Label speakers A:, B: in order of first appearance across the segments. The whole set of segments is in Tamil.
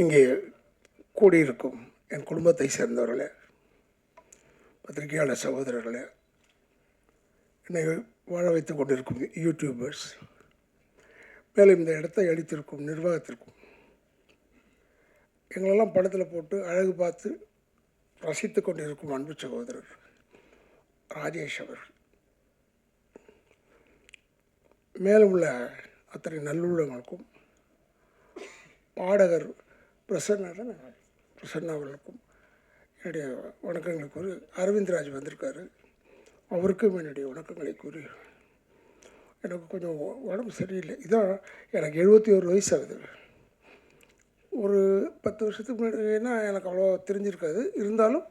A: இங்கே கூடியிருக்கும் என் குடும்பத்தை சேர்ந்தவர்களே பத்திரிகையாளர் சகோதரர்களே என்னை வாழ வைத்து கொண்டிருக்கும் யூடியூபர்ஸ் மேலும் இந்த இடத்தை அளித்திருக்கும் நிர்வாகத்திற்கும். எங்களெல்லாம் படத்தில் போட்டு அழகு பார்த்து ரசித்து கொண்டிருக்கும் அன்பு சகோதரர் ராஜேஷ் அவர்கள். மேலும் உள்ள அத்தனை நல்லுள்ளங்களுக்கும் பாடகர் பிரசன்னா தானே? பிரசன்னா அவர்களுக்கும் என்னுடைய வணக்கங்களை கூறி அரவிந்த்ராஜ் வந்திருக்காரு. அவருக்கும் என்னுடைய வணக்கங்களை கூறி எனக்கு கொஞ்சம் உடம்பு சரியில்லை. இதான் எனக்கு எழுபத்தி ஒரு வயசு ஆகுது ஒரு பத்து வருஷத்துக்கு முன்னாடினா எனக்கு அவ்வளோ தெரிஞ்சிருக்காது. இருந்தாலும்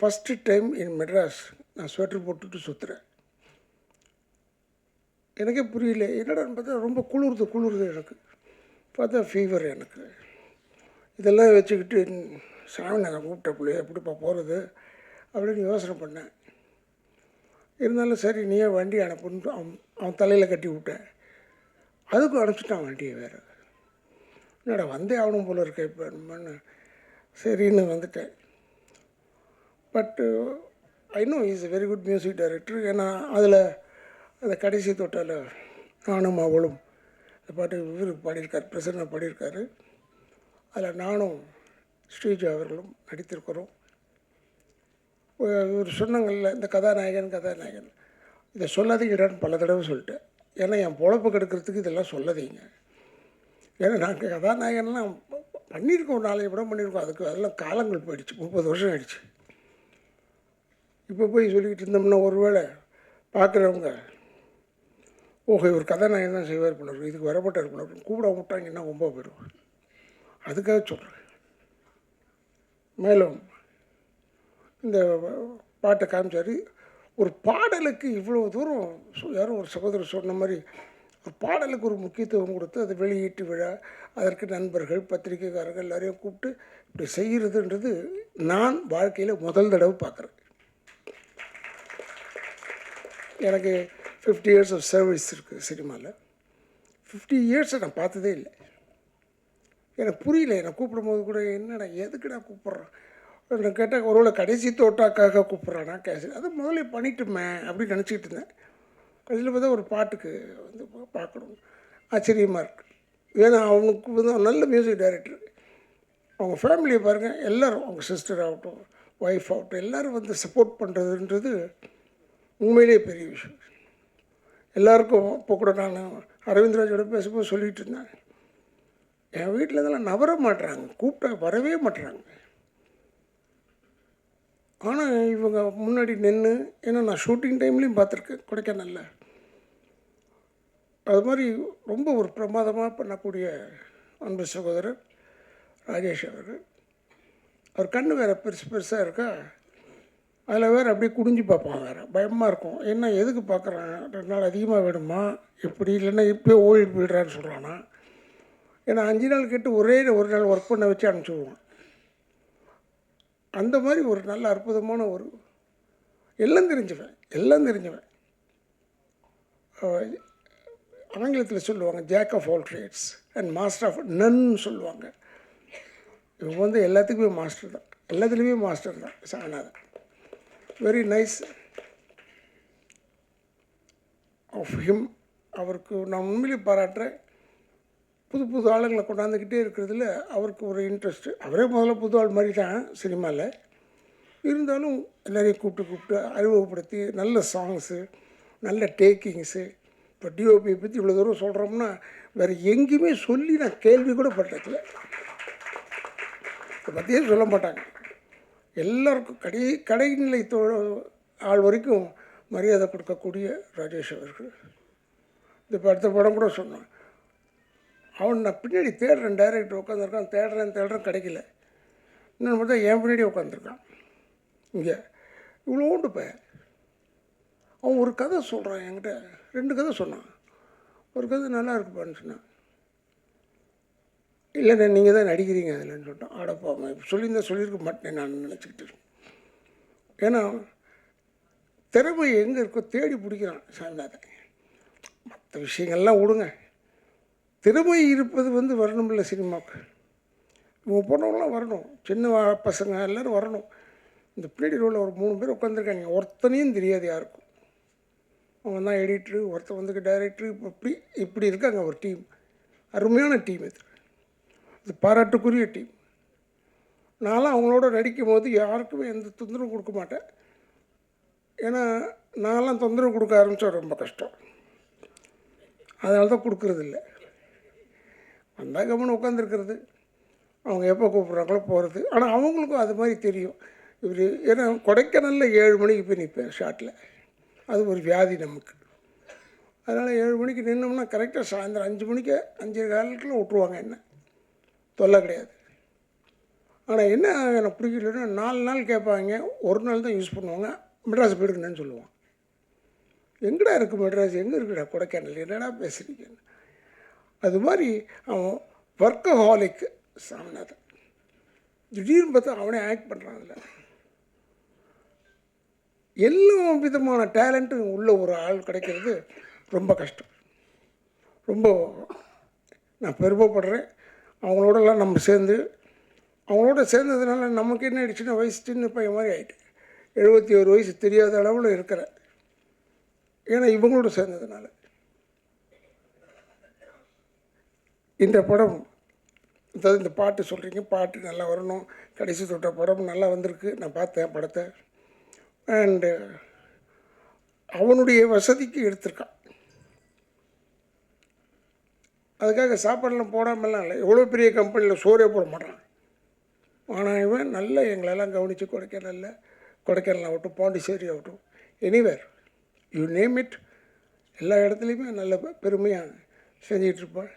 A: ஃபஸ்ட்டு டைம் இன் மெட்ராஸ் நான் ஸ்வெட்டர் போட்டுட்டு சுற்றுறேன் எனக்கே புரியல. என்னடான்னு பார்த்தா ரொம்ப குளிருது குளிருது எனக்கு. பார்த்தா ஃபீவர் எனக்கு. இதெல்லாம் வச்சுக்கிட்டு சாமி நாங்கள் கூப்பிட்ட பிள்ளைய எப்படிப்பா போகிறது அப்படின்னு யோசனை பண்ணேன். இருந்தாலும் சரி நீயே வண்டி அனுப்புன்னு அவன் அவன் தலையில் கட்டி விட்டேன் அதுக்கும் அனுப்பிச்சிட்டான் வண்டியை வேறு. என்னடா வந்தே ஆகணும் போல இருக்க இப்போ நம்மன்னு சரின்னு வந்துட்டேன். But I know is very good music director ஏன்னா அதில் அந்த கடைசி தொட்டால் நானும் அவளும் பாட்டு இவர் பாடியிருக்கார் பிரசன்னா பாடியிருக்காரு. அதில் நானும் ஸ்ரீஜா அவர்களும் நடித்திருக்கிறோம். இவர் சொன்னாங்கல்ல இந்த கதாநாயகன் கதாநாயகன். இதை சொல்லாதீங்கடான்னு பல தடவை சொல்லிட்டேன். ஏன்னா என் பொழப்பு கெடுக்கிறதுக்கு இதெல்லாம் சொல்லாதீங்க. ஏன்னா நாங்கள் கதாநாயகன்லாம் பண்ணியிருக்கோம் நாளைய படம் பண்ணியிருக்கோம். அதுக்கு அதெல்லாம் காலங்கள் போயிடுச்சு முப்பது வருஷம் ஆயிடுச்சு. இப்போ போய் சொல்லிக்கிட்டு இருந்தோம்னா ஒருவேளை பார்க்குறவங்க ஓஹோ இவர் கதாநாயகன் தான் செய்வார் பண்ணுவார் இதுக்கு வரப்பட்ட இருக்கணும் அப்படின்னு கூப்பிட விட்டாங்கன்னா ரொம்ப போயிடும் அதுக்காக சொல்கிறேன் மேலும் இந்த பாட்டை காமிச்சார். ஒரு பாடலுக்கு இவ்வளோ தூரம் யாரும் ஒரு சகோதரர் சொன்ன மாதிரி ஒரு பாடலுக்கு ஒரு முக்கியத்துவம் கொடுத்து அது வெளியீட்டு விழா அதற்கு நண்பர்கள் பத்திரிக்கைக்காரர்கள் எல்லாரையும் கூப்பிட்டு இப்படி செய்கிறதுன்றது நான் வாழ்க்கையில் முதல் தடவை பார்க்குறேன் எனக்கு ஃபிஃப்டி இயர்ஸ் ஆஃப் சர்வீஸ் இருக்குது சினிமாவில் ஃபிஃப்டி இயர்ஸை நான் பார்த்ததே இல்லை. எனக்கு புரியல என்னை கூப்பிடும்போது கூட என்னடா எதுக்குடா கூப்பிட்றான்? நான் கேட்டால் ஒருவேளை கடைசி தோட்டாக்காக கூப்பிட்றானா? கேசரி அது முதல்ல பண்ணிட்டுமே அப்படின்னு நினச்சிக்கிட்டு இருந்தேன். கடைசியில் பார்த்தா ஒரு பாட்டுக்கு வந்து பார்க்கணும். ஆச்சரியமாக இருக்குது ஏன்னா அவனுக்கு வந்து நல்ல மியூசிக் டைரக்டர் அவங்க ஃபேமிலியை பாருங்கள் எல்லோரும் அவங்க சிஸ்டர் ஆகட்டும் ஒய்ஃப் ஆகட்டும் எல்லோரும் வந்து சப்போர்ட் பண்ணுறதுன்றது உண்மையிலேயே பெரிய விஷயம். எல்லாருக்கும் இப்போ கூட நான் அரவிந்த்ராஜோட பேசும்போது சொல்லிகிட்டு இருந்தேன். என் வீட்டில் இதெல்லாம் நவர மாட்டுறாங்க கூப்பிட்டா வரவே மாட்டுறாங்க ஆனால் இவங்க முன்னாடி நின்று ஏன்னா நான் ஷூட்டிங் டைம்லேயும் பார்த்துருக்கேன் கொடைக்கானல்ல. அது மாதிரி ரொம்ப ஒரு பிரமாதமாக பண்ணக்கூடிய அன்பு சகோதரர் ராஜேஷ் அவர்கள். அவர் கண்ணு வேறு பெருசு பெருசாக இருக்கா? அதில் வேறு அப்படியே குடிஞ்சு பார்ப்பான் வேறு. பயமாக இருக்கும். என்ன எதுக்கு பார்க்குறான் ரெண்டு நாள் அதிகமாக வேணுமா? எப்படி? இல்லைன்னா இப்போயே ஓய்வு போயிடுறான்னு சொல்கிறானா ஏன்னா அஞ்சு நாள் கேட்டு ஒரே ஒரு நாள் ஒர்க் பண்ண வச்சு அனுப்பிச்சுடுவான் அந்த மாதிரி ஒரு நல்ல அற்புதமான ஒரு எல்லாம் தெரிஞ்சுவேன் எல்லாம் தெரிஞ்சவன். ஆங்கிலத்தில் சொல்லுவாங்க jack of all trades and master of none சொல்லுவாங்க. இவங்க வந்து எல்லாத்துக்குமே மாஸ்டர் தான். எல்லாத்துலேயுமே மாஸ்டர் தான். சாணாதான் வெரி நைஸ் ஆஃப் ஹிம் அவருக்கு நான் உண்மையிலே பாராட்டுறேன். புது புது ஆளுங்களை கொண்டாந்துக்கிட்டே இருக்கிறதுல அவருக்கு ஒரு இன்ட்ரெஸ்ட்டு அவரே முதல்ல புது ஆள் மாதிரி தான் சினிமாவில் இருந்தாலும் எல்லாரையும் கூப்பிட்டு கூப்பிட்டு அறிமுகப்படுத்தி நல்ல சாங்ஸு நல்ல டேக்கிங்ஸு இப்போ டிஓபியை பற்றி இவ்வளோ தூரம் சொல்கிறோம்னா வேறு எங்கேயுமே சொல்லி நான் கேள்வி கூட பட்டதில்லை. இதை பற்றியே சொல்ல மாட்டாங்க. எல்லாருக்கும் கடை கடைநிலை தொ ஆள் வரைக்கும் மரியாதை கொடுக்கக்கூடிய ராஜேஷ் அவர்கள். இந்த இப்போ அடுத்த படம் கூட சொன்னான். அவன் நான் பின்னாடி தேடுறேன் டைரக்டர் உட்காந்துருக்கான் தேடுறேன் தேடுறேன் கிடைக்கல. இன்னொன்று பார்த்தா என் பின்னாடி உட்காந்துருக்கான் இங்கே. இவ்வளோ உண்டு பையன் அவன் ஒரு கதை சொல்கிறான் என்கிட்ட. ரெண்டு கதை சொன்னான். ஒரு கதை நல்லா இருக்குப்பான்னு சொன்னான். இல்லைண்ணே நீங்கள் தான் நடிக்கிறீங்க அதில்ன்னு சொல்லிட்டான் ஆடப்பா சொல்லியிருந்தா சொல்லியிருக்க மாட்டேன் நான் நினச்சிக்கிட்டு ஏன்னா திறமை எங்கே இருக்கோ தேடி பிடிக்கிறான் சாமிநாதன் மற்ற விஷயங்கள்லாம் விடுங்க. திறமை இருப்பது வந்து வரணும்ல சினிமாவுக்கு. இவங்க போனவங்களாம் வரணும். சின்ன பசங்க எல்லோரும் வரணும். இந்த பின்னாடி ரோலில் ஒரு மூணு பேர் உட்காந்துருக்காங்க. ஒருத்தனையும் தெரியாது யாருக்கும். அவங்க தான் எடிட்ரு ஒருத்தன் வந்துக்கு டைரக்டரு இப்போ இப்படி இப்படி இருக்காங்க ஒரு டீம். அருமையான டீம் இது. இது பாராட்டுக்குரிய டீம். நான்லாம் அவங்களோட நடிக்கும் போது யாருக்குமே எந்த தொந்தரவும் கொடுக்க மாட்டேன். ஏன்னா நான்லாம் தொந்தரவு கொடுக்க ஆரம்பித்தா ரொம்ப கஷ்டம். அதனால தான் கொடுக்கறதில்ல. வந்தால் கவனம் உட்காந்துருக்கிறது அவங்க எப்போ கூப்பிட்றாங்களோ போகிறது ஆனால் அவங்களுக்கும் அது மாதிரி தெரியும். இவர் ஏன்னா கொடைக்கானலில் ஏழு மணிக்கு போய் நிற்பேன் ஷாட்டில் அது ஒரு வியாதி நமக்கு. அதனால் ஏழு மணிக்கு நின்னோம்னா கரெக்டாக சாயந்தரம் அஞ்சு மணிக்கு அஞ்சு காலத்தில் விட்ருவாங்க என்ன. தொல்லை கிடையாது. ஆனால் என்ன எனக்கு பிடிக்கலன்னா நாலு நாள் கேட்பாங்க ஒரு நாள் தான் யூஸ் பண்ணுவாங்க மெட்ராஸ் போயிருக்கணும்னு சொல்லுவான் எங்கடா இருக்குது மெட்ராஸ்? எங்கே இருக்குடா கொடைக்கானல்? என்னடா பேசுகிறீங்க அது மாதிரி அவன் ஒர்க்கஹாலிக் சாமிநாதன் திடீர்னு பார்த்தா அவனே ஆக்ட் பண்ணுறான் அதில். எல்லா விதமான டேலண்ட்டும் உள்ள ஒரு ஆள் கிடைக்கிறது ரொம்ப கஷ்டம். ரொம்ப நான் பெருமைப்படுறேன். அவங்களோடலாம் நம்ம சேர்ந்து அவங்களோட சேர்ந்ததுனால நமக்கு என்ன ஆயிடுச்சுன்னா வயசு சின்ன பையன் மாதிரி ஆகிட்டு எழுபத்தி ஒரு வயசு தெரியாத அளவில் இருக்கிறேன் ஏன்னா இவங்களோட சேர்ந்ததுனால. இந்த படம் அதாவது இந்த பாட்டு சொல்கிறீங்க பாட்டு நல்லா வரணும். கடைசி தொட்ட படம் நல்லா வந்திருக்கு. நான் பார்த்தேன் படத்தை. அண்டு அவனுடைய வசதிக்கு எடுத்திருக்கான். அதுக்காக சாப்பாடெல்லாம் போடாமல்லாம் இல்லை. எவ்வளோ பெரிய கம்பெனியில் சோறே போட மாட்டான். ஆனால் இவன் நல்லா எங்களெல்லாம் கவனித்து கொடைக்கானலில் கொடைக்கானல் ஆகட்டும் பாண்டிச்சேரி ஆகட்டும் எனிவேர் யூ நேம் இட் எல்லா இடத்துலையுமே நல்ல பெருமையாக செஞ்சிகிட்ருப்பாள்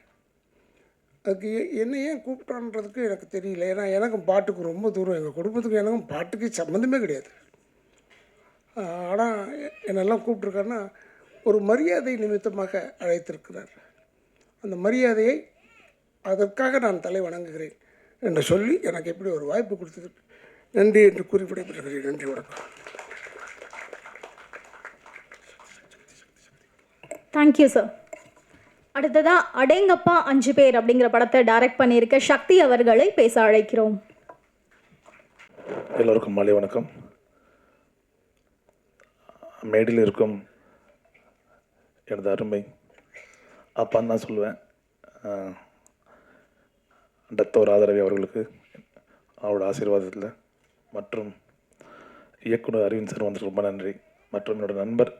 A: அதுக்கு என்ன என்னை ஏன் கூப்பிட்டான்றதுக்கு எனக்கு தெரியல. ஏன்னா எனக்கும் பாட்டுக்கு ரொம்ப தூரம். எங்கள் குடும்பத்துக்கு எனக்கும் பாட்டுக்கு சம்மந்தமே கிடையாது. ஆனால் என்னெல்லாம் கூப்பிட்ருக்காருன்னா ஒரு மரியாதை நிமித்தமாக அழைத்திருக்கிறார். அந்த மரியாதையை அதற்காக நான் தலை வணங்குகிறேன் என்று சொல்லி எனக்கு எப்படி ஒரு வாய்ப்பு கொடுத்ததுக்கு நன்றி என்று கூறி விடைபெறுகிறேன். நன்றி வணக்கம்.
B: தேங்க்யூ சார் அடுத்ததா அடேங்கப்பா அஞ்சு பேர் அப்படிங்கிற படத்தை டைரக்ட் பண்ணியிருக்க சக்தி அவர்களை பேச அழைக்கிறோம்.
C: எல்லோருக்கும் மாலை வணக்கம். மேடையில் இருக்கும் எனது அருமை அப்பான்னு தான் சொல்லுவேன். டத்தோர் ஆதரவி அவர்களுக்கு அவரோட ஆசீர்வாதத்தில். மற்றும் இயக்குனர் அரவிந்த் சார் வந்து ரொம்ப நன்றி. மற்றும் என்னோட நண்பர்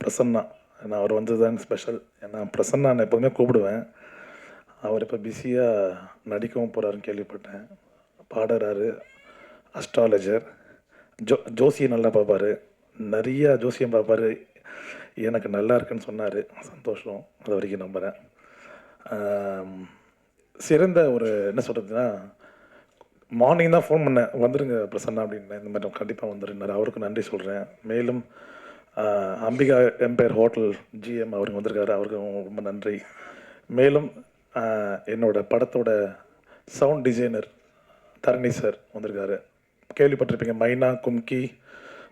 C: பிரசன்னா ஏன்னா அவர் வந்தது தான் ஸ்பெஷல் ஏன்னா பிரசன்னா நான் எப்போதுமே கூப்பிடுவேன். அவர் இப்போ பிஸியாக நடிக்கவும் போகிறாருன்னு கேள்விப்பட்டேன். பாடுறாரு அஸ்ட்ராலஜர் ஜோ ஜோசியை நல்லா பார்ப்பாரு. நிறையா ஜோசியம் பார்ப்பார். எனக்கு நல்லா இருக்குன்னு சொன்னார். சந்தோஷம். அது வரைக்கும் நம்புகிறேன் சிறந்த ஒரு என்ன சொல்கிறதுன்னா மார்னிங் தான் ஃபோன் பண்ணேன். வந்துருங்க பிரசன்னா அப்படின்னு. இந்த மாதிரி கண்டிப்பாக வந்துருந்தார் அவருக்கு நன்றி சொல்கிறேன் மேலும் அம்பிகா எம்பையர் ஹோட்டல் ஜிஎம் அவருக்கு வந்திருக்காரு. அவருக்கும் ரொம்ப நன்றி. மேலும் என்னோட படத்தோட சவுண்ட் டிசைனர் தரணி சார் வந்திருக்காரு. கேள்விப்பட்டிருப்பீங்க. மைனா கும்கி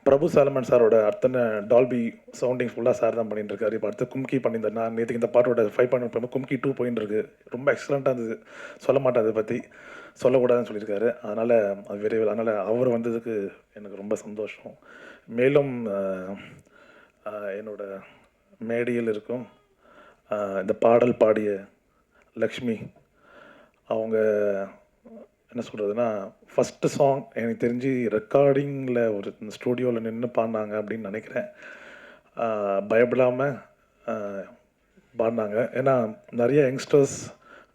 C: பிரபு சாலமன் சாரோட அத்தனை டால்பி சவுண்டிங் ஃபுல்லாக சார் தான் பண்ணிட்டு இருக்காரு. இப்போ அடுத்து கும்கி பண்ணியிருந்தார். நான் நேற்றுக்கு இந்த பாட்டோட ஃபைவ் பாயிண்ட் போய் கும்கி டூ போயின்னு இருக்கு. ரொம்ப எக்ஸலண்ட்டாக இருந்தது. சொல்ல மாட்டேன் அதை பற்றி சொல்லக்கூடாதுன்னு சொல்லியிருக்காரு. அதனால் அது விரைவில் அதனால் அவர் வந்ததுக்கு எனக்கு ரொம்ப சந்தோஷம். மேலும் என்னோட மேடையில் இருக்கும் இந்த பாடல் பாடிய லக்ஷ்மி அவங்க என்ன சொல்கிறதுனா ஃபஸ்ட்டு சாங் எனக்கு தெரிஞ்சு ரெக்கார்டிங்கில் ஒரு ஸ்டூடியோவில் நின்று பாடினாங்க அப்படின்னு நினைக்கிறேன். பயப்படாமல் பாடினாங்க. ஏன்னா நிறைய யங்ஸ்டர்ஸ்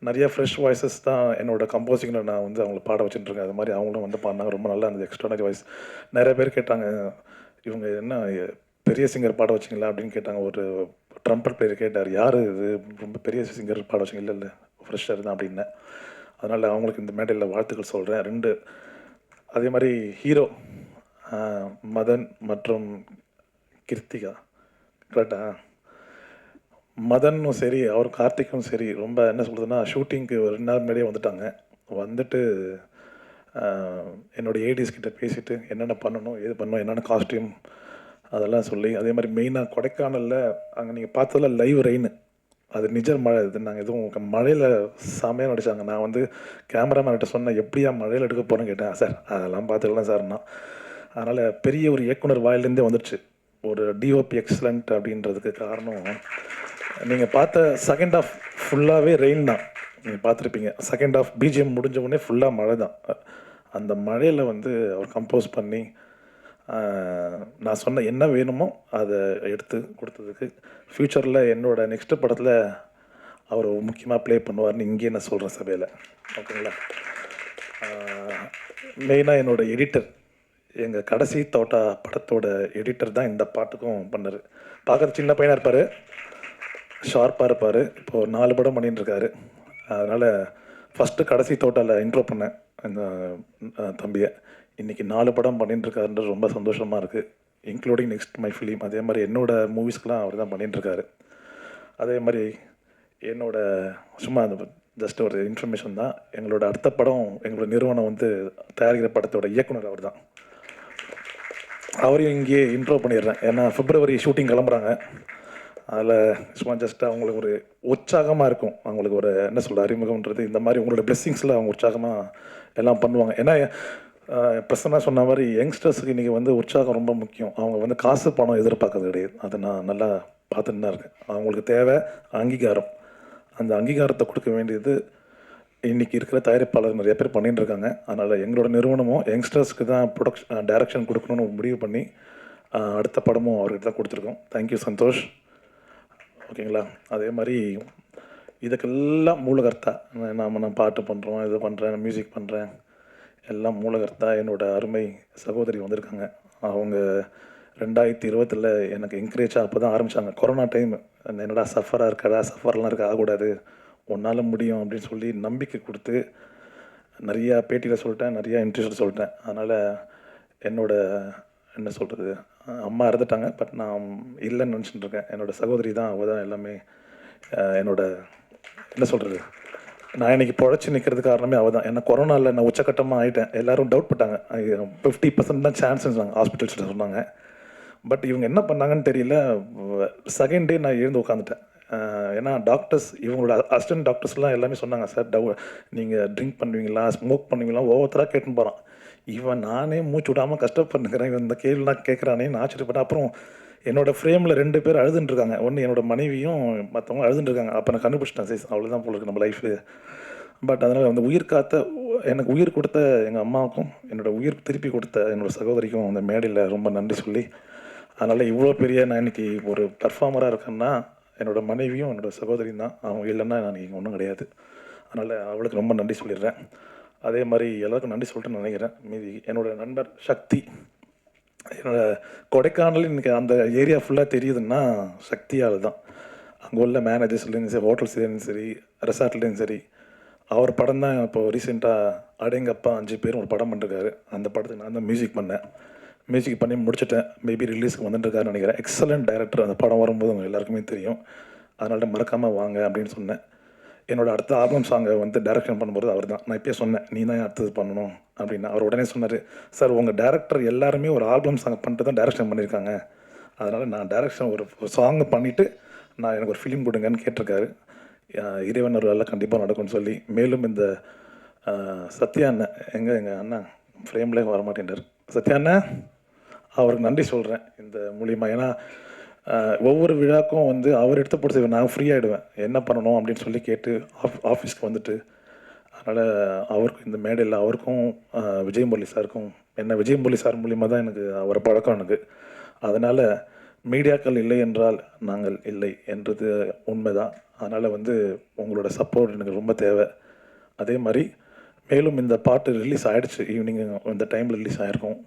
C: நிறைய ஃப்ரெஷ் வாய்ஸஸ் தான் என்னோடய கம்போசிங்கில் நான் வந்து அவங்கள பாட வச்சுட்டுருக்கேன். அது மாதிரி அவங்களும் வந்து பாடினாங்க. ரொம்ப நல்லா இருந்தது. எக்ஸ்ட்ரானரி வாய்ஸ் நிறைய பேர் கேட்டாங்க இவங்க என்ன பெரிய சிங்கர் பாட வச்சிங்களா? அப்படின்னு கேட்டாங்க. ஒரு ட்ரம்பர் பிளேயர் கேட்டார் யார் இது? ரொம்ப பெரிய சிங்கர் பாட வச்சிங்க. இல்லை இல்லை. ஃப்ரெஷ்ஷர் தான். அப்படின்னேன் அதனால் அவங்களுக்கு இந்த மேடையில் வாழ்த்துக்கள் சொல்கிறேன் ரெண்டு அதே மாதிரி ஹீரோ மதன் மற்றும் கிருத்திகா. கரெக்டா மதனும் சரி அவர் கார்த்திக்கும் சரி ரொம்ப என்ன சொல்கிறதுனா ஷூட்டிங்க்கு ஒரு ரெண்டு நாள் முன்னாடியே வந்துட்டாங்க. வந்துட்டு என்னுடைய ஏடிஸ் ஏடிஎஸ் பேசிவிட்டு என்னென்ன பண்ணணும் ஏது பண்ணணும் என்னென்ன காஸ்ட்யூம் அதெல்லாம் சொல்லி அதே மாதிரி மெயினாக கொடைக்கானலில் அங்கே நீங்கள் பார்த்ததில் லைவ் ரெயின் அது நிஜ மழை. இது நாங்கள் எதுவும் மழையில் செமையாக நடித்தாங்க நான் வந்து கேமராமேன்கிட்ட சொன்னேன் எப்படியா மழையில் எடுக்க போகிறேன்னு கேட்டேன். சார் அதெல்லாம் பார்த்துக்கலாம் சார்னா அதனால் பெரிய ஒரு இயக்குனர் வாயிலேருந்தே வந்துடுச்சு. ஒரு டிஓபி எக்ஸலண்ட் அப்படின்றதுக்கு காரணம். நீங்கள் பார்த்த செகண்ட் ஆஃப் ஃபுல்லாகவே ரெயின் தான். நீங்கள் பார்த்துருப்பீங்க. செகண்ட் ஆஃப் பிஜிஎம் முடிஞ்ச உடனே ஃபுல்லாக மழை தான் அந்த மழையில் வந்து அவர் கம்போஸ் பண்ணி நான் சொன்ன என்ன வேணுமோ அதை எடுத்து கொடுத்ததுக்கு ஃப்யூச்சரில் என்னோட நெக்ஸ்ட் படத்தில் அவர் முக்கியமாக ப்ளே பண்ணுவார்னு இங்கேயே நான் சொல்கிறேன் சபையில். ஓகேங்களா? மெயினாக என்னோட எடிட்டர் எங்கள் கடைசி தோட்டா படத்தோட எடிட்டர் தான் இந்த பாட்டுக்கும் பண்ணார். பார்க்குற சின்ன பையனாக இருப்பார். ஷார்ப்பாக இருப்பார். இப்போது நாலு படம் பண்ணிட்டுருக்காரு அதனால் ஃபஸ்ட்டு கடைசி தோட்டாவில் இன்ட்ரோ பண்ணேன். இந்த தம்பியை. இன்றைக்கி நாலு படம் பண்ணிட்டுருக்காருன்றது ரொம்ப சந்தோஷமாக இருக்குது இன்க்ளூடிங் நெக்ஸ்ட் மை ஃபிலிம் அதே மாதிரி என்னோட மூவிஸ்க்கெலாம் அவர் தான் பண்ணிட்டுருக்காரு. அதே மாதிரி என்னோடய சும்மா அந்த ஜஸ்ட் ஒரு இன்ஃபர்மேஷன் தான். எங்களோட அடுத்த படம் எங்களோட நிறுவனம் வந்து தயாரிக்கிற படத்தோட இயக்குனர் அவர் தான். அவரையும் இங்கேயே இன்ட்ரோ பண்ணிடுறேன். ஏன்னா பிப்ரவரி ஷூட்டிங் கிளம்புறாங்க. அதில் சும்மா ஜஸ்ட் அவங்களுக்கு ஒரு உற்சாகமாக இருக்கும். அவங்களுக்கு ஒரு என்ன சொல்கிற அறிமுகம்ன்றது. இந்த மாதிரி உங்களோட பிளெஸ்ஸிங்ஸில் அவங்க உற்சாகமாக எல்லாம் பண்ணுவாங்க. ஏன்னா பிரசன்னா சொன்ன மாதிரி யங்ஸ்டர்ஸுக்கு இன்றைக்கி வந்து உற்சாகம் ரொம்ப முக்கியம். அவங்க வந்து காசு பணம் எதிர்பார்க்கறது கிடையாது. அதை நான் நல்லா பார்த்துட்டு தான் இருக்கேன். அவங்களுக்கு தேவை அங்கீகாரம். அந்த அங்கீகாரத்தை கொடுக்க வேண்டியது இன்றைக்கி இருக்கிற தயாரிப்பாளர் நிறைய பேர் பண்ணிட்டு இருக்காங்க. அதனால் எங்களோட நிறுவனமும் யங்ஸ்டர்ஸ்க்கு தான் ப்ரொடக்ஷன் டைரக்ஷன் கொடுக்கணும்னு முடிவு பண்ணி அடுத்த படமும் அவர்கிட்ட தான் கொடுத்துருக்கோம். Thank you Santhosh. ஓகேங்களா அதே மாதிரி இதுக்கெல்லாம் மூலகர்த்தா. நாம் நான் பாட்டு பண்ணுறோம் இது பண்ணுறேன் மியூசிக் பண்ணுறேன் எல்லாம் மூலகர்த்தா என்னோட அருமை சகோதரி வந்திருக்காங்க. அவங்க ரெண்டாயிரத்தி இருபத்தில் எனக்கு என்கரேஜாக அப்போ தான் ஆரம்பித்தாங்க கொரோனா டைம் என்னடா சஃபராக இருக்கடா சஃபர்லாம் இருக்க ஆகக்கூடாது. உன்னால் முடியும் அப்படின்னு சொல்லி நம்பிக்கை கொடுத்து நிறையா பேட்டியில் சொல்லிட்டேன் நிறையா இன்ட்ரெஸ்ட் சொல்லிட்டேன். அதனால் என்னோட என்ன சொல்கிறது அம்மா இறந்துட்டாங்க. பட் நான் இல்லைன்னு நினச்சிட்டு இருக்கேன். என்னோடய சகோதரி தான் அவள் தான் எல்லாமே என்னோட என்ன சொல்கிறது நான் இன்னைக்கு பொழைச்சி நிற்கிறதுக்கு காரணமே அவள் தான் ஏன்னா கொரோனாவில் நான் உச்சக்கட்டமாக ஆகிட்டேன் எல்லாரும் டவுட் பட்டாங்க. ஃபிஃப்டி பர்சன்ட் தான் சான்ஸ்ன்னு சொன்னாங்க. ஹாஸ்பிட்டல்ஸ்கிட்ட சொன்னாங்க. பட் இவங்க என்ன பண்ணாங்கன்னு தெரியல. செகண்ட் டே நான் எழுந்து உட்காந்துட்டேன் ஏன்னா டாக்டர்ஸ் இவங்களோட அசிஸ்டன்ட் டாக்டர்ஸ்லாம் எல்லாமே சொன்னாங்க சார் டவு நீங்கள் ட்ரிங்க் பண்ணுவீங்களா? ஸ்மோக் பண்ணுவீங்களா? ஒவ்வொருத்தராக கேட்டுன்னு போகிறான் இவன் நானே மூச்சு விடாமல் கஷ்டப்பட்டுக்கிறேன் இவன் இந்த கேள்விலாம் கேட்குறானே நான் ஆச்சரியப்பட்டேன் அப்புறம் என்னோடய ஃப்ரேமில் ரெண்டு பேர் அழுதுன்ட்ருக்காங்க. ஒன்று என்னோட மனைவியும் மற்றவங்க அழுதுன்ட்ருக்காங்க. அப்போ நான் கண்டுபிடிச்சிட்டேன் சரி அவ்வளோதான் போல இருக்கு நம்ம லைஃபு பட் அதனால் வந்து உயிர் காத்த எனக்கு உயிர் கொடுத்த எங்கள் அம்மாவுக்கும் என்னோடய உயிர் திருப்பி கொடுத்த என்னோட சகோதரிக்கும் அந்த மேடையில் ரொம்ப நன்றி சொல்லி அதனால் இவ்வளோ பெரிய நான் இன்னைக்கு ஒரு பர்ஃபார்மராக இருக்கேன்னா என்னோட மனைவியும் என்னோட சகோதரியும் தான். அவங்க இல்லைன்னா நான் இங்கே ஒன்றும் கிடையாது. அதனால் அவளுக்கு ரொம்ப நன்றி சொல்லிடுறேன். அதே மாதிரி எல்லாருக்கும் நன்றி சொல்லிட்டு நினைக்கிறேன். மீதி என்னோடய நண்பர் சக்தி என்னோட கொடைக்கானல் இன்றைக்கி அந்த ஏரியா ஃபுல்லாக தெரியுதுன்னா சக்தியால் தான். அங்கே உள்ள மேனேஜர்ஸ்லேயும் சரி ஹோட்டல்ஸ்லேயும் சரி ரெசார்ட்லேயும் சரி அவர் படம் தான் இப்போ ரீசெண்டாக அடேங்கப்பா அஞ்சு பேரும் ஒரு படம் பண்ணிருக்காரு. அந்த படத்துக்கு நான் தான் மியூசிக் பண்ணேன். மியூசிக் பண்ணி முடிச்சிட்டேன். மேபி ரிலீஸ்க்கு வந்துட்டுருக்காருன்னு நினைக்கிறேன். எக்ஸலண்ட் டைரக்டர் அந்த படம் வரும்போது உங்க எல்லாருக்குமே தெரியும். அதனால மறக்காமல் வாங்க அப்படின்னு சொன்னேன். என்னோடய அடுத்த ஆல்பம் சாங்கை வந்து டைரக்ஷன் பண்ணும்போது அவர் தான் நான் இப்போயே சொன்னேன் நீ தான் அடுத்தது பண்ணணும் அப்படின்னு. அவர் உடனே சொன்னார் சார் உங்கள் டேரக்டர் எல்லாருமே ஒரு ஆல்பம் சாங் பண்ணிட்டு தான் டைரக்ஷன் பண்ணியிருக்காங்க அதனால் நான் டைரக்ஷன் ஒரு சாங் பண்ணிவிட்டு நான் எனக்கு ஒரு ஃபிலிம் கொடுங்கன்னு கேட்டிருக்காரு. இறைவன் ஒரு கண்டிப்பாக நடக்கும்னு சொல்லி. மேலும் இந்த சத்யா அண்ணன் எங்கே எங்கள் அண்ணன் ஃப்ரேம்லேயே வர மாட்டேன்றார் சத்யா அண்ணன் அவருக்கு நன்றி சொல்கிறேன் இந்த மூலியமாக ஏன்னா ஒவ்வொரு விழாக்கும் வந்து அவர் எடுத்து படத்தை நான் ஃப்ரீ ஆகிடுவேன் என்ன பண்ணணும் அப்படின்னு சொல்லி கேட்டு ஆஃப் ஆஃபீஸ்க்கு வந்துட்டு அதனால் அவருக்கும் இந்த மேடையில் அவருக்கும் விஜய் முரளி சாருக்கும் என்ன விஜய் முரளி சார் மூலியமாக தான் எனக்கு அவரை பழக்கம் எனக்கு. அதனால் மீடியாக்கள் இல்லை என்றால் நாங்கள் இல்லை என்றது உண்மைதான். அதனால் வந்து உங்களோட சப்போர்ட் எனக்கு ரொம்ப தேவை. அதே மாதிரி மேலும் இந்த பாட்டு ரிலீஸ் ஆகிடுச்சு ஈவினிங் இந்த டைமில் ரிலீஸ் ஆகிருக்கும்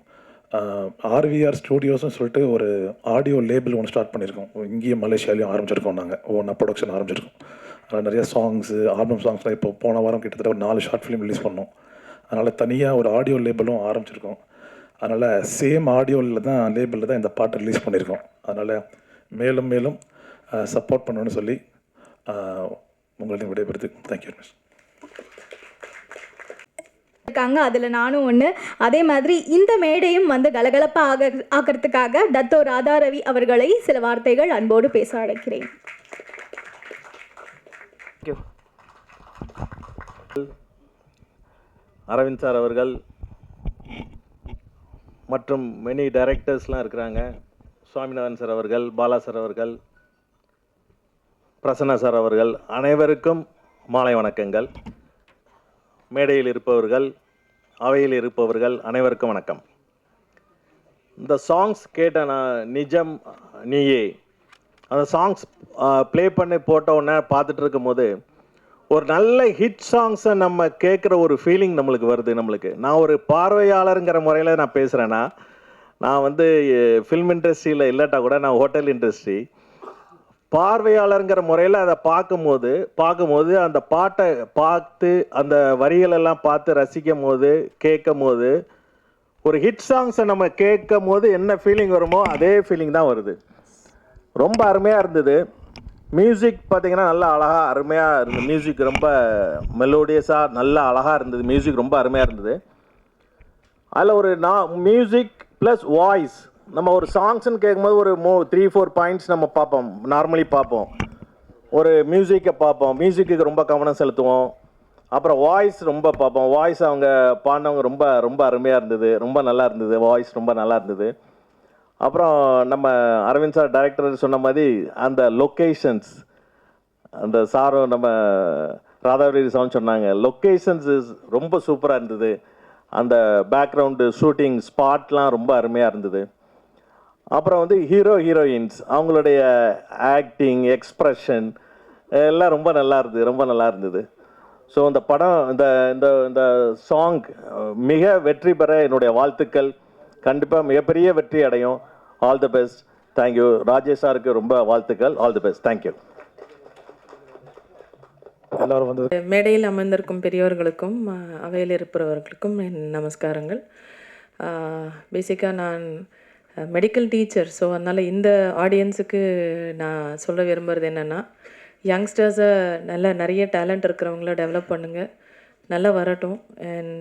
C: ஆர்விஆர் ஸ்டூடியோஸ்னு சொல்லிட்டு ஒரு ஆடியோ லேபிள் ஒன்று ஸ்டார்ட் பண்ணியிருக்கோம். இங்கேயும் மலேசியாலையும் ஆரம்பிச்சிருக்கோம் நாங்கள் ஒன்றா ப்ரொடக்ஷன் ஆரம்பிச்சிருக்கோம். அதில் நிறைய சாங்ஸு ஆல்பம் சாங்ஸ்லாம் இப்போ போன வாரம் கிட்டத்தட்ட ஒரு நாலு ஷார்ட் ஃபிலிம் ரிலீஸ் பண்ணோம். அதனால் தனியாக ஒரு ஆடியோ லேபிளும் ஆரம்பிச்சிருக்கோம். அதனால் சேம் ஆடியோவில் தான் லேபிளில் தான் இந்த பாட்டை ரிலீஸ் பண்ணியிருக்கோம். அதனால் மேலும் மேலும் சப்போர்ட் பண்ணணும்னு சொல்லி உங்களையும் விடைபெறுது. தேங்க்யூ வெரி மச்
B: இருக்காங்க. அதில் நானும் ஒன்று அதே மாதிரி இந்த மேடையும் வந்து கலகலப்பாக ஆக ஆக்கிறதுக்காக டத்தோ ராதா ரவி அவர்களை சில வார்த்தைகள் அன்போடு பேச அழைக்கிறேன்.
D: அரவிந்த் சார் அவர்கள் மற்றும் மெனி டைரக்டர்ஸ்லாம் இருக்கிறாங்க. சுவாமிநாதன் சார் அவர்கள் பாலா சார் அவர்கள் பிரசன்னா சார் அவர்கள் அனைவருக்கும் மாலை வணக்கங்கள். மேடையில் இருப்பவர்கள் அவையில் இருப்பவர்கள் அனைவருக்கும் வணக்கம். இந்த சாங்ஸ் கேட்ட நான் நிஜம் நீயே. அந்த சாங்ஸ் ப்ளே பண்ணி போட்ட உடனே பார்த்துட்டு இருக்கும்போது ஒரு நல்ல ஹிட் சாங்ஸை நம்ம கேட்குற ஒரு ஃபீலிங் நம்மளுக்கு வருது நம்மளுக்கு. நான் ஒரு பார்வையாளருங்கிற முறையில் நான் பேசுகிறேன்னா நான் வந்து ஃபில்ம் இண்டஸ்ட்ரியில் இல்லாட்டா கூட நான் ஹோட்டல் இண்டஸ்ட்ரி பார்வையாளருங்கிற முறையில் அதை பார்க்கும்போது பார்க்கும்போது அந்த பாட்டை பார்த்து அந்த வரிகளெல்லாம் பார்த்து ரசிக்கும் போது கேட்கும் போது ஒரு ஹிட் சாங்ஸை நம்ம கேட்கும் போது என்ன ஃபீலிங் வருமோ அதே ஃபீலிங் தான் வருது. ரொம்ப அருமையாக இருந்தது. மியூசிக் பார்த்தீங்கன்னா நல்லா அழகாக அருமையாக இருந்தது. மியூசிக் ரொம்ப மெலோடியஸாக நல்லா அழகாக இருந்தது. மியூசிக் ரொம்ப அருமையாக இருந்தது. அதில் ஒரு நான் மியூசிக் ப்ளஸ் வாய்ஸ் நம்ம ஒரு சாங்ஸ்னு கேட்கும்போது ஒரு மூ த்ரீ ஃபோர் பாயிண்ட்ஸ் நம்ம பார்ப்போம். நார்மலி பார்ப்போம். ஒரு மியூசிக்கை பார்ப்போம். மியூசிக்கு ரொம்ப கவனம் செலுத்துவோம். அப்புறம் வாய்ஸ் ரொம்ப பார்ப்போம். வாய்ஸ் அவங்க பாடினவங்க ரொம்ப ரொம்ப அருமையாக இருந்தது. ரொம்ப நல்லா இருந்தது. வாய்ஸ் ரொம்ப நல்லா இருந்தது. அப்புறம் நம்ம அரவிந்த் சார் டைரக்டர் சொன்ன மாதிரி அந்த லொக்கேஷன்ஸ் அந்த சாரும் நம்ம ராதாவரி சார் சொன்னாங்க. லொக்கேஷன்ஸ் ரொம்ப சூப்பராக இருந்தது. அந்த பேக்ரவுண்டு ஷூட்டிங் ஸ்பாட்லாம் ரொம்ப அருமையாக இருந்தது. அப்புறம் வந்து ஹீரோ ஹீரோயின்ஸ் அவங்களுடைய ஆக்டிங் எக்ஸ்ப்ரெஷன் எல்லாம் ரொம்ப நல்லா இருந்தது ரொம்ப நல்லா இருந்தது. ஸோ இந்த படம் இந்த இந்த இந்த சாங் மிக வெற்றி பெற என்னுடைய வாழ்த்துக்கள். கண்டிப்பாக மிகப்பெரிய வெற்றி அடையும். All the best thank you Rajesh சாருக்கு ரொம்ப வாழ்த்துக்கள். ஆல் தி பெஸ்ட் தேங்க்யூ
C: எல்லாரும் வந்து
E: மேடையில் அமர்ந்திருக்கும் பெரியவர்களுக்கும் அவையில் இருப்பவர்களுக்கும் என் நமஸ்காரங்கள். பேசிக்காக நான் மெடிக்கல் டீச்சர் ஸோ அதனால் இந்த ஆடியன்ஸுக்கு நான் சொல்ல விரும்புகிறது என்னென்னா யங்ஸ்டர்ஸை நல்ல நிறைய டேலண்ட் இருக்கிறவங்கள டெவலப் பண்ணுங்கள் நல்லா வரட்டும். அண்ட்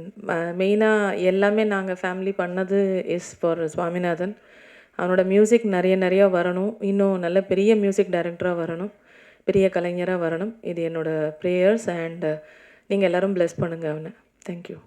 E: மெயினாக எல்லாமே நாங்கள் ஃபேமிலி பண்ணது இஸ் ஃபார் சுவாமிநாதன். அவனோட மியூசிக் நிறைய நிறையா வரணும். இன்னும் நல்ல பெரிய மியூசிக் டைரக்டராக வரணும். பெரிய கலைஞராக வரணும். இது என்னோடய ப்ரேயர்ஸ் அண்டு நீங்கள் எல்லோரும் ப்ளெஸ் பண்ணுங்கள் அவனை. தேங்க்யூ